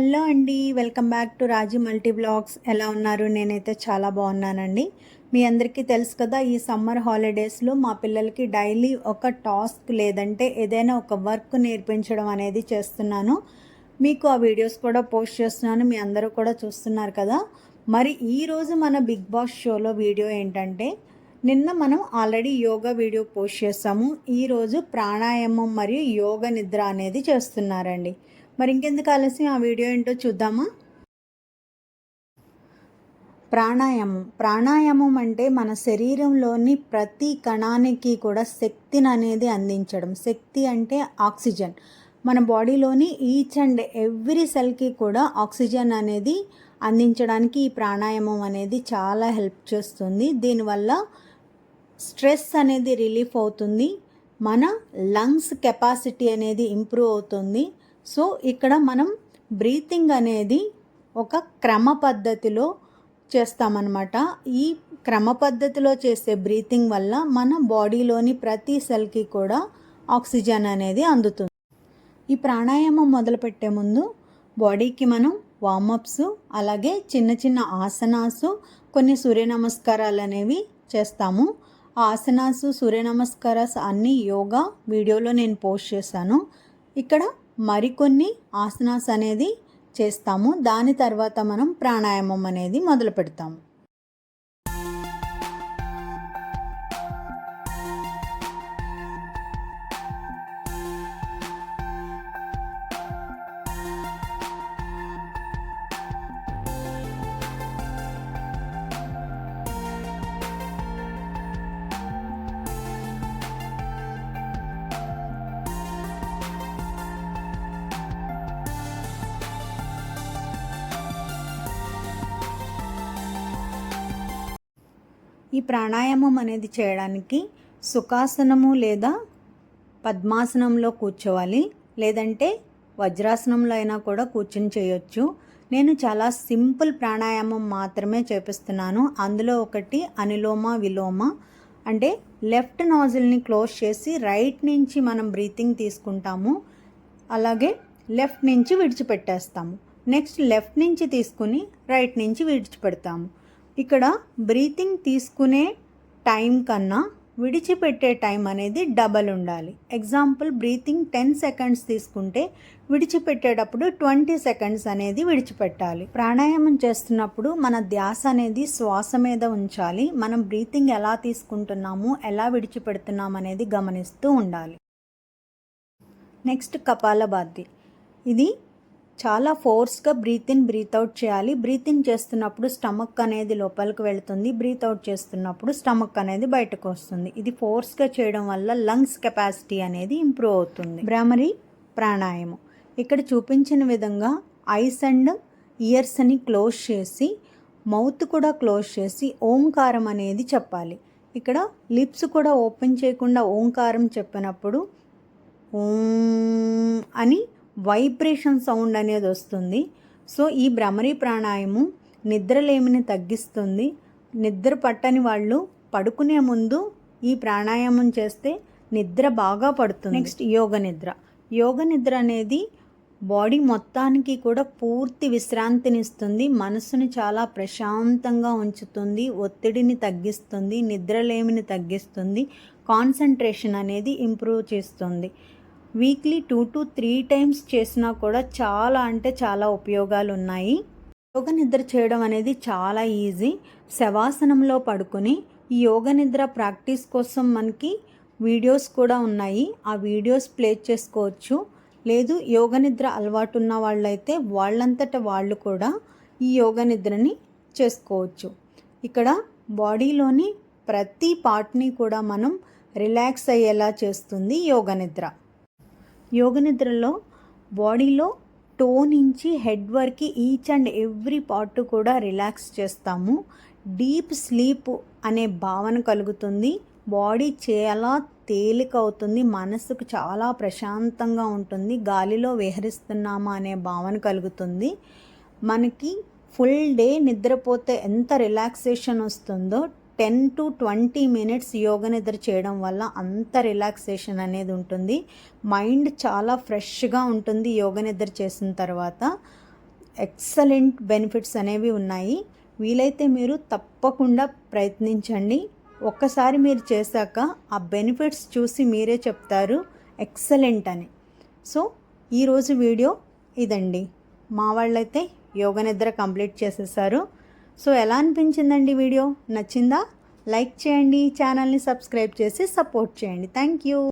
Hello అండి welcome back to Raji multi blogs. ఎలా ఉన్నారు? నేనైతే చాలా బాగున్నానండి. మీ అందరికీ తెలుసు కదా ఈ సమ్మర్ హాలిడేస్లో మా పిల్లలకి డైలీ ఒక టాస్క్ లేదంటే ఏదైనా ఒక వర్క్ నేర్పించడం అనేది చేస్తున్నాను. మీకు ఆ వీడియోస్ కూడా పోస్ట్ చేస్తున్నాను మీ అందరూ కూడా చూస్తున్నారు కదా. మరి ఈరోజు మన బిగ్ బాస్ షోలో వీడియో ఏంటంటే నిన్న మనం ఆల్రెడీ యోగా వీడియో పోస్ట్ చేసాము. ఈరోజు ప్రాణాయామం మరియు యోగ నిద్ర అనేది చేస్తున్నారండి. మరి ఇంకెందుకు ఆలస్యం? ఆ వీడియో ఏంటో చూద్దామా? ప్రాణాయామం. ప్రాణాయామం అంటే మన శరీరంలోని ప్రతి కణానికి కూడా శక్తిని అనేది అందించడం. శక్తి అంటే ఆక్సిజన్. మన బాడీలోని ఈచ్ అండ్ ఎవ్రీ సెల్కి కూడా ఆక్సిజన్ అనేది అందించడానికి ఈ ప్రాణాయామం అనేది చాలా హెల్ప్ చేస్తుంది. దీనివల్ల స్ట్రెస్ అనేది రిలీఫ్ అవుతుంది. మన లంగ్స్ కెపాసిటీ అనేది ఇంప్రూవ్ అవుతుంది. సో ఇక్కడ మనం బ్రీతింగ్ అనేది ఒక క్రమ పద్ధతిలో చేస్తామన్నమాట. ఈ క్రమ పద్ధతిలో చేసే బ్రీతింగ్ వల్ల మన బాడీలోని ప్రతి సెల్కి కూడా ఆక్సిజన్ అనేది అందుతుంది. ఈ ప్రాణాయామం మొదలుపెట్టే ముందు బాడీకి మనం వార్మప్స్ అలాగే చిన్న చిన్న ఆసనాసు కొన్ని సూర్య నమస్కారాలు అనేవి చేస్తాము. ఆ ఆసనాసు సూర్య నమస్కారాస్ అన్నీ యోగా వీడియోలో నేను పోస్ట్ చేశాను. ఇక్కడ మరికొన్ని ఆసనాస్ అనేది చేస్తాము. దాని తర్వాత మనం ప్రాణాయామం అనేది మొదలు పెడతాము ఈ ప్రాణాయామం అనేది చేయడానికి సుఖాసనము లేదా పద్మాసనంలో కూర్చోవాలి. లేదంటే వజ్రాసనంలో అయినా కూడా కూర్చొని చేయొచ్చు. నేను చాలా సింపుల్ ప్రాణాయామం మాత్రమే చేపిస్తున్నాను. అందులో ఒకటి అనిలోమ విలోమ. అంటే లెఫ్ట్ నాజిల్ని క్లోజ్ చేసి రైట్ నుంచి మనం బ్రీతింగ్ తీసుకుంటాము. అలాగే లెఫ్ట్ నుంచి విడిచిపెట్టేస్తాము. నెక్స్ట్ లెఫ్ట్ నుంచి తీసుకుని రైట్ నుంచి విడిచిపెడతాము. ఇక్కడ బ్రీతింగ్ తీసుకునే టైం కన్నా విడిచిపెట్టే టైం అనేది డబల్ ఉండాలి. ఎగ్జాంపుల్ బ్రీతింగ్ టెన్ సెకండ్స్ తీసుకుంటే విడిచిపెట్టేటప్పుడు ట్వంటీ సెకండ్స్ అనేది విడిచిపెట్టాలి. ప్రాణాయామం చేస్తున్నప్పుడు మన ధ్యాస అనేది శ్వాస మీద ఉంచాలి. మనం బ్రీతింగ్ ఎలా తీసుకుంటున్నాము ఎలా విడిచిపెడుతున్నాము అనేది గమనిస్తూ ఉండాలి. నెక్స్ట్ కపాలభాతి. ఇది చాలా ఫోర్స్గా బ్రీత్ ఇన్ బ్రీత్ అవుట్ చేయాలి. బ్రీత్ ఇన్ చేస్తున్నప్పుడు స్టమక్ అనేది లోపలికి వెళుతుంది. బ్రీత్ అవుట్ చేస్తున్నప్పుడు స్టమక్ అనేది బయటకు వస్తుంది. ఇది ఫోర్స్గా చేయడం వల్ల లంగ్స్ కెపాసిటీ అనేది ఇంప్రూవ్ అవుతుంది. భ్రమరి ప్రాణాయామం. ఇక్కడ చూపించిన విధంగా ఐస్ అండ్ ఇయర్స్ అని క్లోజ్ చేసి మౌత్ కూడా క్లోజ్ చేసి ఓంకారం అనేది చెప్పాలి. ఇక్కడ లిప్స్ కూడా ఓపెన్ చేయకుండా ఓంకారం చెప్పినప్పుడు ఓం అని వైబ్రేషన్ సౌండ్ అనేది వస్తుంది. సో ఈ భ్రమరీ ప్రాణాయామం నిద్రలేమిని తగ్గిస్తుంది. నిద్ర పట్టని వాళ్ళు పడుకునే ముందు ఈ ప్రాణాయామం చేస్తే నిద్ర బాగా పడుతుంది. నెక్స్ట్ యోగ నిద్ర. యోగ నిద్ర అనేది బాడీ మొత్తానికి కూడా పూర్తి విశ్రాంతినిస్తుంది. మనసుని చాలా ప్రశాంతంగా ఉంచుతుంది. ఒత్తిడిని తగ్గిస్తుంది. నిద్రలేమిని తగ్గిస్తుంది. కాన్సన్ట్రేషన్ అనేది ఇంప్రూవ్ చేస్తుంది. Weekly two to three times చేసినా కూడా చాలా అంటే చాలా ఉపయోగాలు ఉన్నాయి యోగ నిద్ర చేయడం అనేది చాలా ఈజీ. శవాసనంలో పడుకొని ఈ యోగ నిద్ర ప్రాక్టీస్ కోసం మనకి వీడియోస్ కూడా ఉన్నాయి. ఆ వీడియోస్ ప్లే చేసుకోవచ్చు. లేదు యోగ నిద్ర అలవాటు ఉన్న వాళ్ళైతే వాళ్ళంతట వాళ్ళు కూడా ఈ యోగ నిద్రని చేసుకోవచ్చు. ఇక్కడ బాడీలోని ప్రతి పార్ట్ని కూడా మనం రిలాక్స్ అయ్యేలా చేస్తుంది యోగ నిద్ర. యోగ నిద్రలో బాడీలో టో నుంచి హెడ్ వరకు ఈచ్ అండ్ ఎవ్రీ పార్ట్ కూడా రిలాక్స్ చేస్తాము. డీప్ స్లీప్ అనే భావన కలుగుతుంది. బాడీ చాలా తేలిక అవుతుంది. మనసుకు చాలా ప్రశాంతంగా ఉంటుంది. గాలిలో విహరిస్తున్నామా అనే భావన కలుగుతుంది. మనకి ఫుల్ డే నిద్రపోతే ఎంత రిలాక్సేషన్ వస్తుందో ten to twenty minutes yoga నిద్ర చేయడం వల్ల అంత రిలాక్సేషన్ అనేది ఉంటుంది. మైండ్ చాలా ఫ్రెష్గా ఉంటుంది యోగ నిద్ర చేసిన తర్వాత. ఎక్సలెంట్ బెనిఫిట్స్ అనేవి ఉన్నాయి. వీలైతే మీరు తప్పకుండా ప్రయత్నించండి. ఒక్కసారి మీరు చేశాక ఆ బెనిఫిట్స్ చూసి మీరే చెప్తారు. ఎక్సలెంట్ అని. సో ఈరోజు వీడియో ఇదండి. మా వాళ్ళైతే యోగ నిద్ర కంప్లీట్ చేసేసారు. సో ఎలా అనిపించిందండి వీడియో? నచ్చిందా? లైక్ చేయండి ఛానల్ని సబ్స్క్రైబ్ చేసి సపోర్ట్ చేయండి. Thank you.